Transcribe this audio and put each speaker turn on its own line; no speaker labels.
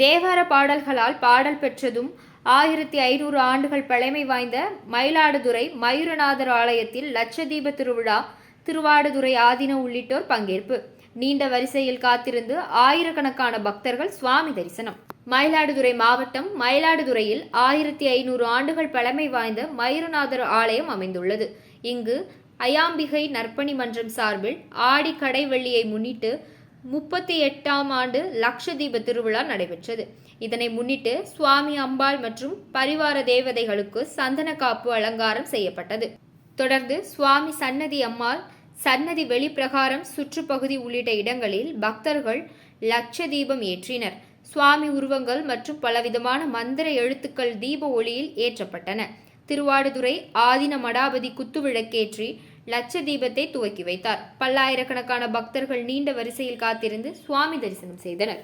தேவார பாடல்களால் பாடல் பெற்றதும் ஆயிரத்தி ஐநூறு ஆண்டுகள் பழமை வாய்ந்த மயிலாடுதுறை மயூரநாதர் ஆலயத்தில் லட்சதீப திருவிழா திருவாடுதுறை ஆதின உள்ளிட்டோர் பங்கேற்பு. நீண்ட வரிசையில் காத்திருந்து ஆயிரக்கணக்கான பக்தர்கள் சுவாமி தரிசனம். மயிலாடுதுறை மாவட்டம் மயிலாடுதுறையில் ஆயிரத்தி ஐநூறு ஆண்டுகள் பழமை வாய்ந்த மயூரநாதர் ஆலயம் அமைந்துள்ளது. இங்கு அயாம்பிகை நற்பணி மன்றம் சார்பில் ஆடி கடைவெள்ளியை முன்னிட்டு முப்பத்தி எட்டாம் ஆண்டு லக்ஷதீப திருவிழா நடைபெற்றது. இதனை முன்னிட்டு சுவாமி அம்பாள் மற்றும் பரிவார தேவதைகளுக்கு சந்தன காப்பு அலங்காரம் செய்யப்பட்டது. தொடர்ந்து சுவாமி சன்னதி அம்மாள் சன்னதி வெளிப்பிரகாரம் சுற்றுப்பகுதி உள்ளிட்ட இடங்களில் பக்தர்கள் லட்ச தீபம் ஏற்றினர். சுவாமி உருவங்கள் மற்றும் பலவிதமான மந்திர எழுத்துக்கள் தீப ஒளியில் ஏற்றப்பட்டன. திருவாடுதுறை ஆதின மடாபதி குத்துவிளக்கேற்றி லட்ச தீபத்தை துவக்கி வைத்தார். பல்லாயிரக்கணக்கான பக்தர்கள் நீண்ட வரிசையில் காத்திருந்து சுவாமி தரிசனம் செய்தனர்.